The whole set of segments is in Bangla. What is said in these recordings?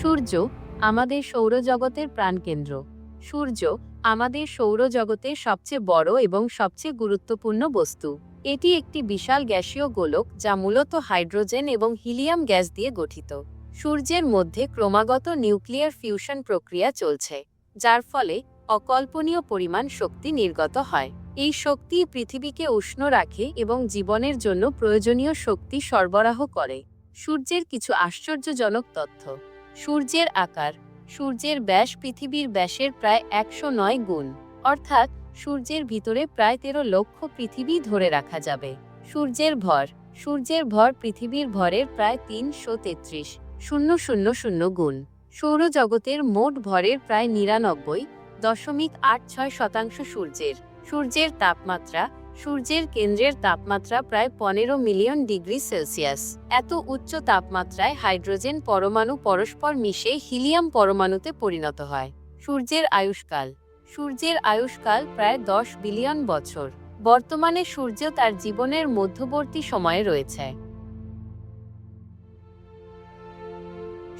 সূর্য আমাদের সৌরজগতের প্রাণকেন্দ্র। সূর্য আমাদের সৌরজগতের সবচেয়ে বড় এবং সবচেয়ে গুরুত্বপূর্ণ বস্তু। এটি একটি বিশাল গ্যাসীয় গোলক যা মূলত হাইড্রোজেন এবং হিলিয়াম গ্যাস দিয়ে গঠিত। সূর্যের মধ্যে ক্রমাগত নিউক্লিয়ার ফিউশন প্রক্রিয়া চলছে, যার ফলে অকল্পনীয় পরিমাণ শক্তি নির্গত হয়। এই শক্তি পৃথিবীকে উষ্ণ রাখে এবং জীবনের জন্য প্রয়োজনীয় শক্তি সরবরাহ করে। সূর্যের কিছু আশ্চর্যজনক তথ্য। সূর্যের আকার, সূর্যের ব্যাস পৃথিবীর ব্যাসের প্রায় একশো নয় গুণ। অর্থাৎ, সূর্যের ভিতরে প্রায় তেরো লক্ষ পৃথিবী ধরে রাখা যাবে। সূর্যের ভর সূর্যের ভর পৃথিবীর ভরের প্রায় তিনশো তেত্রিশ, শূন্য শূন্য শূন্য গুণ। সৌরজগতের মোট ভরের প্রায় নিরানব্বই দশমিক আট ছয় শতাংশ সূর্যের। সূর্যের তাপমাত্রা সূর্যের কেন্দ্রের তাপমাত্রা প্রায় পনেরো মিলিয়ন ডিগ্রি সেলসিয়াস। এত উচ্চ তাপমাত্রায় হাইড্রোজেন পরমাণু পরস্পর মিশে হিলিয়াম পরমাণুতে পরিণত হয়। সূর্যের আয়ুষ্কাল। সূর্যের আয়ুষ্কাল প্রায় দশ বিলিয়ন বছর। বর্তমানে সূর্য তার জীবনের মধ্যবর্তী সময়ে রয়েছে।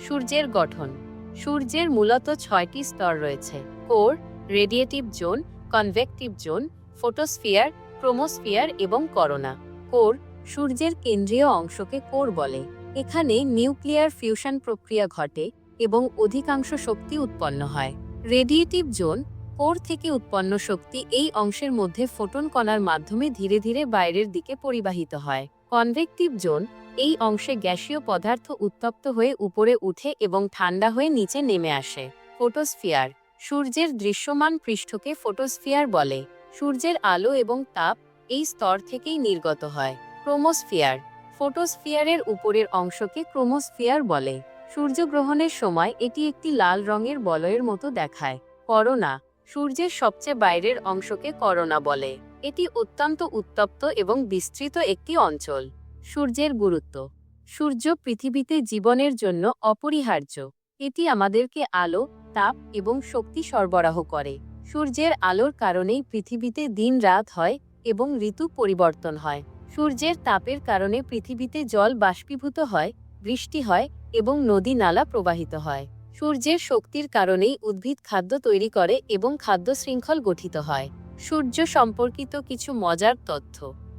সূর্যের গঠন। সূর্যের মূলত ছয়টি স্তর রয়েছে। Core, radiative zone, convective zone, photosphere chromosphere এবং করোনা। কোর সূর্যের কেন্দ্রীয় অংশকে কোর বলে। এখানে নিউক্লিয়ার ফিউশন প্রক্রিয়া ঘটে এবং অধিকাংশ শক্তি উৎপন্ন হয়। রেডিয়েটিভ জোন, কোর থেকে উৎপন্ন শক্তি এই অংশের মধ্যে ফোটন কণার মাধ্যমে ধীরে ধীরে বাইরের দিকে পরিবাহিত হয়। কনভেকটিভ জোন, এই অংশে গ্যাসীয় পদার্থ উত্তপ্ত হয়ে উপরে উঠে এবং ঠান্ডা হয়ে নিচে নেমে আসে। ফোটোস্ফিয়ার, সূর্যের দৃশ্যমান পৃষ্ঠকে ফোটোস্ফিয়ার বলে। সূর্যের আলো এবং তাপ এই স্তর থেকেই নির্গত হয়। ক্রোমোস্ফিয়ার, ফোটোস্ফিয়ারের উপরের অংশকে ক্রোমোস্ফিয়ার বলে। সূর্যগ্রহণের সময় এটি একটি লাল রঙের বলয়ের মতো দেখায়। করোনা, সূর্যের সবচেয়ে বাইরের অংশকে করোনা বলে। এটি অত্যন্ত উত্তপ্ত এবং বিস্তৃত একটি অঞ্চল। সূর্যের গুরুত্ব, সূর্য পৃথিবীতে জীবনের জন্য অপরিহার্য। এটি আমাদেরকে আলো, তাপ এবং শক্তি সরবরাহ করে। সূর্যের আলোর কারণেই পৃথিবীতে দিন রাত হয় এবং ঋতু পরিবর্তন হয়। সূর্যের তাপের কারণে পৃথিবীতে জল বাষ্পীভূত হয়, বৃষ্টি হয় এবং নদী নালা প্রবাহিত হয়। সূর্যের শক্তির কারণেই উদ্ভিদ খাদ্য তৈরি করে এবং খাদ্য শৃঙ্খল গঠিত হয়। সূর্য সম্পর্কিত কিছু মজার তথ্য।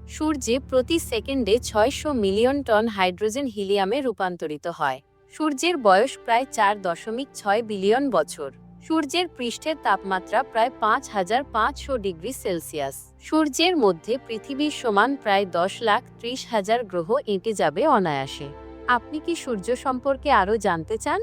সূর্যে প্রতি সেকেন্ডে ছয়শো মিলিয়ন টন হাইড্রোজেন হিলিয়ামে রূপান্তরিত হয়। সূর্যের বয়স প্রায় চার দশমিক ছয় বিলিয়ন বছর। সূর্যের পৃষ্ঠের তাপমাত্রা প্রায় পাঁচ হাজার পাঁচশো ডিগ্রি সেলসিয়াস। সূর্যের মধ্যে পৃথিবীর সমান প্রায় দশ লাখ ত্রিশ হাজার গ্রহ এঁটে যাবে অনায়াসে। আপনি কি সূর্য সম্পর্কে আরও জানতে চান?